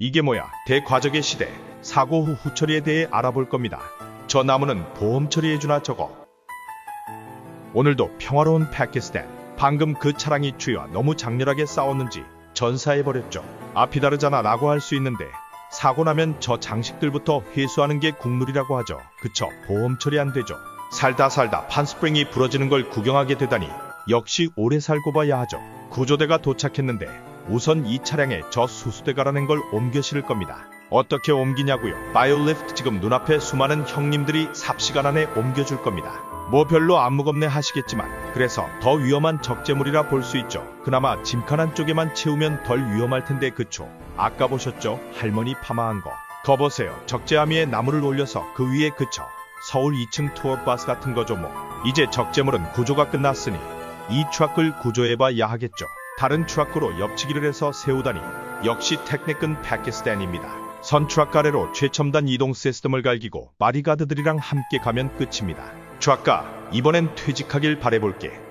이게 뭐야? 대과적의 시대. 사고 후 후처리에 대해 알아볼 겁니다. 저 나무는 보험 처리해주나 저거. 오늘도 평화로운 파키스탄. 방금 그 차량이 주위와 너무 장렬하게 싸웠는지 전사해버렸죠. 앞이 다르잖아 라고 할 수 있는데 사고 나면 저 장식들부터 회수하는 게 국룰이라고 하죠. 그쵸? 보험 처리 안 되죠. 살다 살다 판스프링이 부러지는 걸 구경하게 되다니 역시 오래 살고 봐야 하죠. 구조대가 도착했는데 우선 이 차량에 저 수수대 갈아낸 걸 옮겨 실을 겁니다. 어떻게 옮기냐고요? 바이올리프트 지금 눈앞에 수많은 형님들이 삽시간 안에 옮겨줄 겁니다. 뭐 별로 안 무겁네 하시겠지만 그래서 더 위험한 적재물이라 볼 수 있죠. 그나마 짐칸 쪽에만 채우면 덜 위험할 텐데 그쵸? 아까 보셨죠? 할머니 파마한 거. 거 보세요. 적재함위에 나무를 올려서 그 위에 그쳐. 서울 2층 투어버스 같은 거죠 뭐. 이제 적재물은 구조가 끝났으니 이 트럭을 구조해봐야 하겠죠. 다른 트럭으로 옆치기를 해서 세우다니 역시 테크닉은 파키스탄입니다. 선 트럭 아래로 최첨단 이동 시스템을 갈기고 바리가드들이랑 함께 가면 끝입니다. 트럭가 이번엔 퇴직하길 바래볼게.